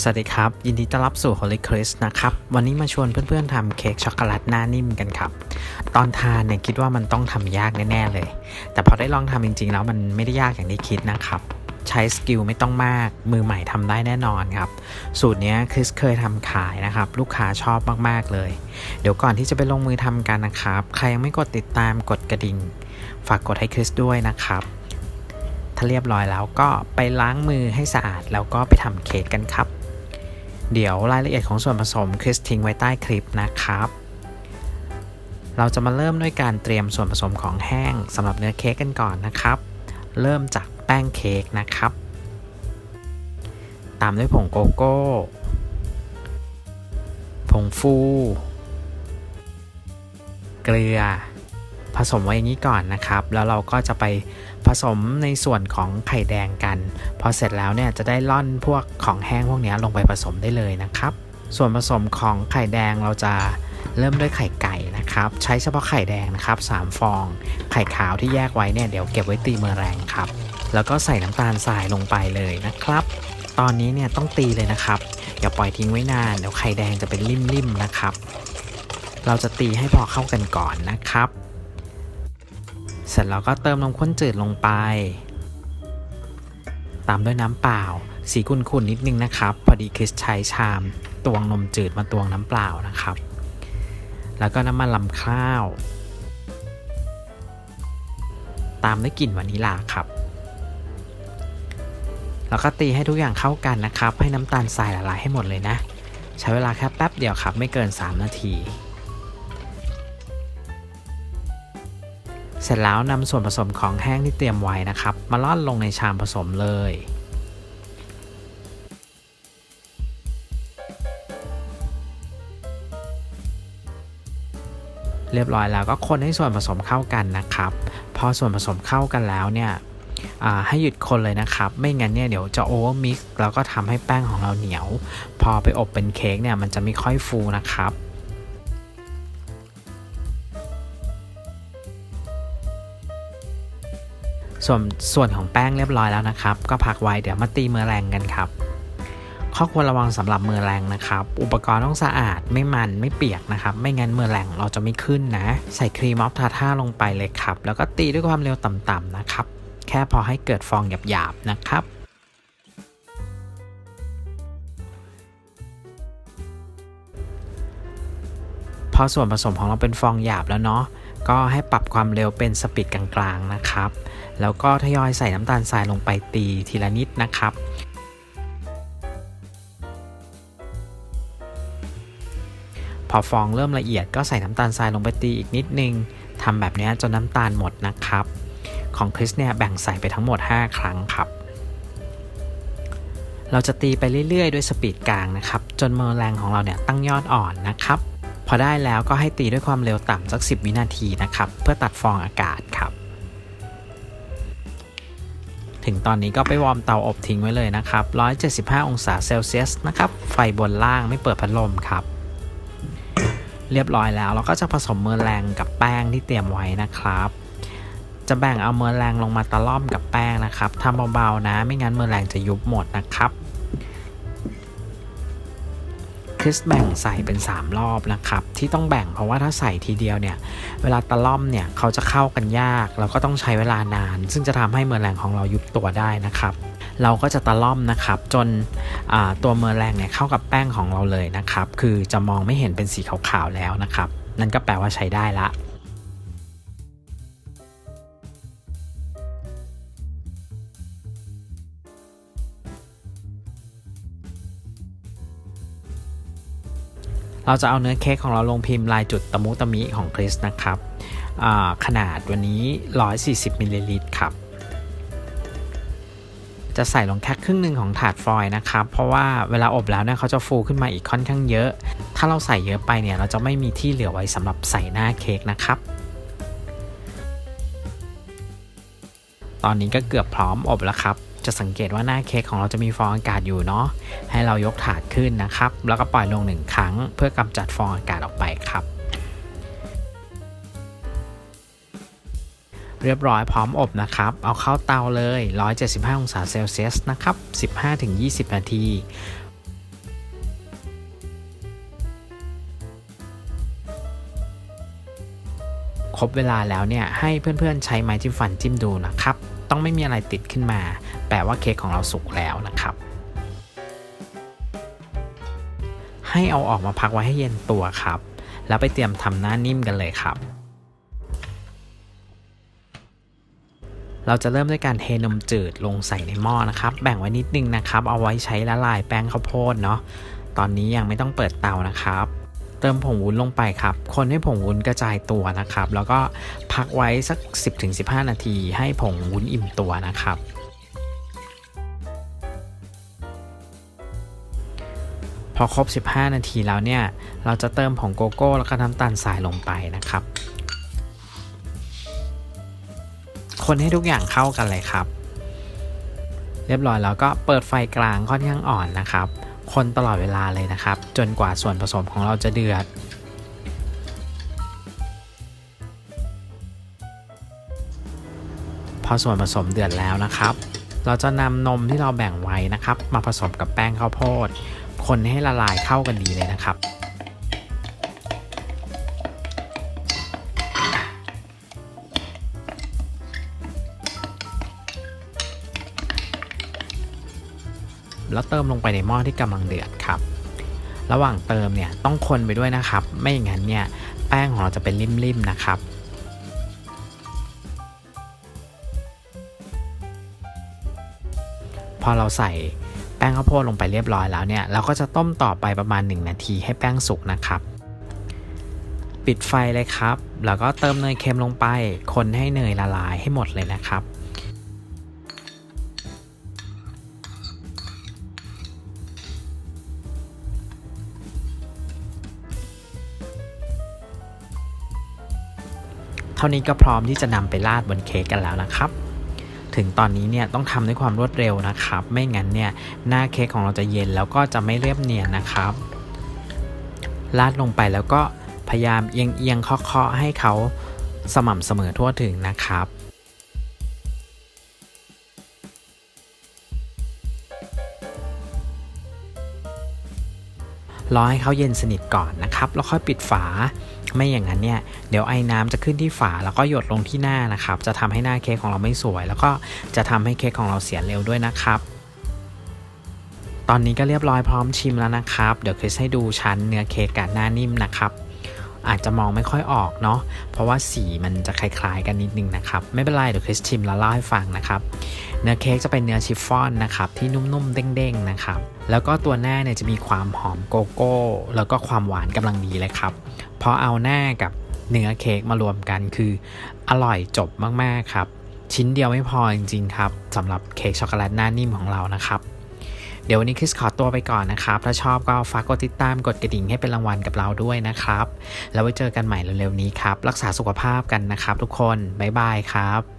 สวัสดีครับ ยินดีต้อนรับสู่ Holy Chris นะครับ วันนี้มาชวนเพื่อนๆทำเค้กช็อกโกแลตหน้านิ่มกันครับ ตอนทานเนี่ยคิดว่ามันต้องทำยากแน่ๆเลย แต่พอได้ลองทำจริงๆ แล้วมันไม่ได้ยากอย่างที่คิดนะครับ ใช้สกิลไม่ต้องมาก มือใหม่ทำได้แน่นอนครับ สูตรนี้คริสเคยทำขายนะครับ ลูกค้าชอบมากๆเลย เดี๋ยวก่อนที่จะไปลงมือทำกันนะครับ ใครยังไม่กดติดตามกดกระดิ่ง ฝากกดให้คริสด้วยนะครับ ถ้าเรียบร้อยแล้วก็ไปล้างมือให้สะอาดแล้วก็ไปทำเค้กกันครับ เดี๋ยวรายละเอียดของส่วนผสมคริสทิ้งไว้ใต้คลิปนะครับ เราจะมาเริ่มด้วยการเตรียมส่วนผสมของแห้งสำหรับเนื้อเค้กกันก่อนนะครับ เริ่มจากแป้งเค้กนะครับ ตามด้วยผงโกโก้ ผงฟู เกลือ ผสมไว้อย่างนี้ก่อนนะครับ แล้วเราก็จะไปผสมในส่วนของไข่แดงกัน พอเสร็จแล้วเนี่ยจะได้ล่อนพวกของแห้งพวกนี้ลงไปผสมได้เลยนะครับ ส่วนผสมของไข่แดงเราจะเริ่มด้วยไข่ไก่นะครับ ใช้เฉพาะไข่แดงนะครับ 3 ฟอง ไข่ขาวที่แยกไว้เนี่ยเดี๋ยวเก็บไว้ตีเมอแรงครับ แล้วก็ใส่น้ำตาลทรายลงไปเลยนะครับ ตอนนี้เนี่ยต้องตีเลยนะครับ อย่าปล่อยทิ้งไว้นาน เดี๋ยวไข่แดงจะเป็นริ่มๆนะครับ เราจะตีให้พอเข้ากันก่อนนะครับ เสร็จแล้วก็เติมนมข้นจืดลงไป ตามด้วยน้ำเปล่า สีขุ่นๆนิดนึงนะครับ พอดีคริสใช้ชามตวงนมจืดมาตวงน้ำเปล่านะครับ แล้วก็น้ำมันลำข้าว ตามด้วยกลิ่นวานิลาครับ แล้วก็ตีให้ทุกอย่างเข้ากันนะครับ ให้น้ำตาลทรายละลายให้หมดเลยนะ ใช้เวลาแค่แป๊บเดียวครับ ไม่เกิน 3 นาที เสร็จแล้วนำส่วนผสมของแห้งที่เตรียมไว้นะครับ มาล่อนลงในชามผสมเลย เรียบร้อยแล้วก็คนให้ส่วนผสมเข้ากันนะครับ พอส่วนผสมเข้ากันแล้วเนี่ยให้หยุดคนเลยนะครับ ไม่งั้นเนี่ยเดี๋ยวจะโอเวอร์มิกซ์แล้วก็ทำให้แป้งของเราเหนียว พอไปอบเป็นเค้กเนี่ยมันจะไม่ค่อยฟูนะครับ ส่วนส่วนของแป้งเรียบร้อยแล้วนะครับ ก็พักไว้เดี๋ยวมาตีมือแรงกันครับ ข้อควรระวังสำหรับมือแรงนะครับ อุปกรณ์ต้องสะอาดไม่มันไม่เปียกนะครับ ไม่งั้นมือแรงเราจะไม่ขึ้นนะ ใส่ครีมออฟทาท่าลงไปเลยครับ แล้วก็ตีด้วยความเร็วต่ำๆนะครับ แค่พอให้เกิดฟองหยาบๆนะครับพอส่วนผสมของเราเป็นฟองหยาบแล้วเนาะ ก็ให้ปรับความเร็วเป็นสปีดกลางๆนะครับ แล้วก็ทยอยใส่น้ำตาลทรายลงไปตีทีละนิดนะครับพอฟองเริ่มละเอียดก็ใส่น้ำตาลทรายลงไปตีอีกนิดนึงทำแบบนี้จนน้ำตาลหมดนะครับ ของคริสเนี่ยแบ่งใส่ไปทั้งหมด 5 ครั้งครับ เราจะตีไปเรื่อยๆ ด้วยสปีดกลางนะครับ จนเมอร์แรงของเราเนี่ยตั้งยอดอ่อนนะครับ พอได้แล้วก็ให้ตีด้วยความเร็วต่ำสัก 10 วินาทีนะครับ เพื่อตัดฟองอากาศครับ ถึงตอนนี้ก็ไปวอร์มเตาอบทิ้งไว้เลยนะครับ 175 องศาเซลเซียสนะครับ ไฟบนล่างไม่เปิดพัดลมครับ เรียบร้อยแล้วเราก็จะผสมเมอร์แรงกับแป้งที่เตรียมไว้นะครับจะแบ่งเอาเมอร์แรงลงมาตะล่อมกับแป้งนะครับทำเบาๆนะ ไม่งั้นเมอร์แรงจะยุบหมดนะครับ คริสแบ่งใส่เป็น 3 รอบนะครับ ที่ต้องแบ่งเพราะว่าถ้าใส่ทีเดียวเนี่ย เวลาตะล่อมเนี่ยเขาจะเข้ากันยาก แล้วก็ต้องใช้เวลานาน ซึ่งจะทำให้เมอร์แรงของเรายุบตัวได้นะครับ เราก็จะตะล่อมนะครับ จนตัวเมอร์แรงเนี่ยเข้ากับแป้งของเราเลยนะครับ คือจะมองไม่เห็นเป็นสีขาวๆแล้วนะครับ นั่นก็แปลว่าใช้ได้ละ เราจะเอาเนื้อเค้กของเราลงพิมพ์ลายจุดตะมุตะมิของคริสนะครับขนาดวันนี้ 140มิลลิลิตรครับ จะใส่ลงแค่ครึ่งหนึ่งของถาดฟอยล์นะครับ เพราะว่าเวลาอบแล้วเนี่ยเขาจะฟูขึ้นมาอีกค่อนข้างเยอะ ถ้าเราใส่เยอะไปเนี่ยเราจะไม่มีที่เหลือไว้สำหรับใส่หน้าเค้กนะครับ ตอนนี้ก็เกือบพร้อมอบแล้วครับ จะสังเกตว่าหน้าเค้กของเราจะมีฟองอากาศอยู่เนาะให้เรายกถาดขึ้นนะครับ แล้วก็ปล่อยลงหนึ่งครั้ง เพื่อกำจัดฟองอากาศออกไปครับ เรียบร้อยพร้อมอบนะครับ เอาเข้าเตาเลย 175 องศาเซลเซียสนะครับ 15-20 นาทีครบเวลาแล้วเนี่ยให้เพื่อนๆใช้ไม้จิ้มฟันจิ้มดูนะครับ ต้องไม่มีอะไรติดขึ้นมา แปลว่าเค้กของเราสุกแล้วนะครับ ให้เอาออกมาพักไว้ให้เย็นตัวครับ แล้วไปเตรียมทำหน้านิ่มกันเลยครับ เราจะเริ่มด้วยการเทนมจืดลงใส่ในหม้อนะครับ แบ่งไว้นิดนึงนะครับ เอาไว้ใช้ละลายแป้งข้าวโพดเนาะ ตอนนี้ยังไม่ต้องเปิดเตานะครับเติมผงวุ้นลงไปครับ คนให้ผงวุ้นกระจายตัวนะครับ แล้วก็พักไว้สัก 10-15 นาที ให้ผงวุ้นอิ่มตัวนะครับ พอครบ 15 นาทีแล้วเนี่ย เราจะเติมผงโกโก้ แล้วก็น้ำตาลทรายลงไปนะครับ คนให้ทุกอย่างเข้ากันเลยครับ เรียบร้อยแล้วก็เปิดไฟกลางค่อนข้างอ่อนนะครับ คนตลอดเวลาเลยนะครับ จนกว่าส่วนผสมของเราจะเดือด พอส่วนผสมเดือดแล้วนะครับ เราจะนำนมที่เราแบ่งไว้นะครับ มาผสมกับแป้งข้าวโพด คนให้ละลายเข้ากันดีเลยนะครับแล้วเติมลงไปในหม้อที่กำลังเดือดครับ ระหว่างเติมเนี่ยต้องคนไปด้วยนะครับ ไม่อย่างนั้นเนี่ยแป้งของเราจะเป็นริ่มๆนะครับ พอเราใส่ ป้งข้าวโพดลงไปเรียบร้อยแล้วเนี่ยเราก็จะต้มต่อไปประมาณ 1 นาทีให้แป้งสุกนะครับ ปิดไฟเลยครับ แล้วก็เติมเนยเค็มลงไป คนให้เนยละลายให้หมดเลยนะครับเท่านี้ก็พร้อมที่จะนำไปราดบนเค้กกันแล้วนะครับ ถึงตอนนี้เนี่ยต้องทำด้วยความรวดเร็วนะครับ ไม่งั้นเนี่ยหน้าเค้กของเราจะเย็นแล้วก็จะไม่เรียบเนียนนะครับราดลงไปแล้วก็พยายามเอียงเอียงๆเคาะๆให้เขาสม่ำเสมอทั่วถึงนะครับรอให้เขาเย็นสนิทก่อนนะครับ แล้วค่อยปิดฝา ไม่อย่างนั้นเนี่ยเดี๋ยวไอ้น้ำจะขึ้นที่ฝาแล้วก็หยดลงที่หน้านะครับ จะทำให้หน้าเค้กของเราไม่สวย แล้วก็จะทำให้เค้กของเราเสียเร็วด้วยนะครับ ตอนนี้ก็เรียบร้อยพร้อมชิมแล้วนะครับ เดี๋ยวคริสให้ดูชั้นเนื้อเค้กกับหน้านิ่มนะครับอาจจะมองไม่ค่อยออกเนาะ เพราะว่าสีมันจะคล้ายๆกันนิดนึงนะครับ ไม่เป็นไรเดี๋ยวคริสชิมแล้วเล่าให้ฟังนะครับ เนื้อเค้กจะเป็นเนื้อชิฟฟ่อนนะครับที่นุ่มๆเด้งๆนะครับ แล้วก็ตัวหน้าเนี่ยจะมีความหอมโกโก้ แล้วก็ความหวานกำลังดีเลยครับ พอเอาหน้ากับเนื้อเค้กมารวมกันคืออร่อยจบมากๆครับ ชิ้นเดียวไม่พอจริงๆครับสำหรับเค้กช็อกโกแลตหน้านิ่มของเรานะครับ เดี๋ยววันนี้คริสขอตัวไปก่อนนะครับ ถ้าชอบก็ฝากกดติดตามกดกระดิ่งให้เป็นรางวัลกับเราด้วยนะครับ แล้วไว้เจอกันใหม่เร็วๆนี้ครับ รักษาสุขภาพกันนะครับทุกคน บ๊ายบายครับ